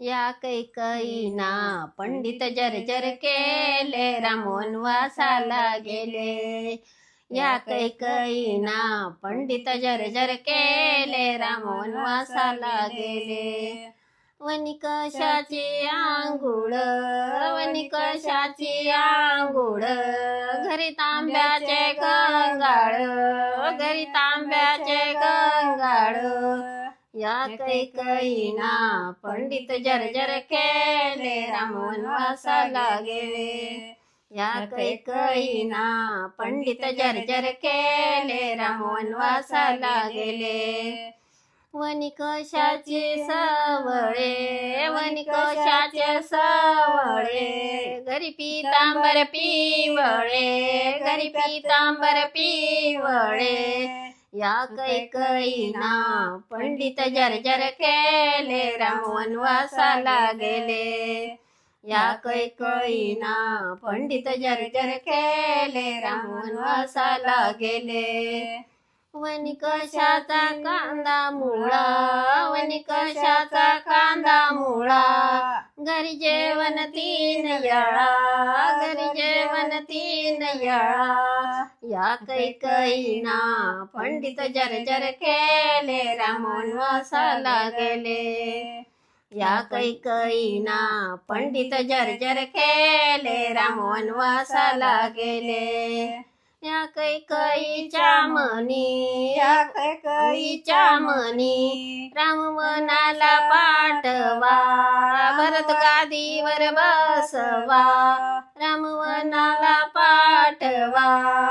या कैकईना पंडित जर्जर केले रामोन वासाला गेले. या कैकईना पंडित जर्जर केले रामोन वासाला गेले. वनिकशाची आंघोळ वनिकशाची आंघोळ. घरी तांब्याचे गंगाळ घरी तांब्याचे गंगाळ या कैकईना पंडित जर्जर केले रामोन वासाला गेले या कैकईना पंडित जर्जर केले रामोन वासाला गेले वनी सवळे वनिकशाचे सवळे घरी पितांबर पिवळे घरी पितांबर पिवळे या कैकईना पंडित जर्जर केले रामवन वासाला गेले. या कैकईना पंडित जर्जर केले रामवन वासाला गेले. वनी कशाचा कांदा मुळा? वनी कशाचा कांदा मुळा? घरी जेवण तीन येळा घरी जेवण तीन येळा. या कैकईना पंडित जर केले रामोन वासाला गेले. या कैकईना पंडित जर केले रामोन वासाला गेले. या कैकईच्या मनी या कैकईच्या मनी रामवनाला पाठवा. भरत गादीवर बसवा रामवनाला पाठवा.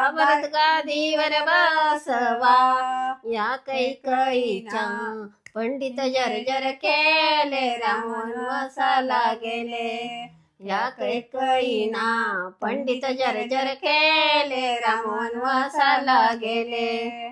भरत बसवा या कैकईच्या पंडित जर्जर केले रामवन वसाला गेले. या कैकईना पंडित जर्जर केले रामवन वसाला गेले.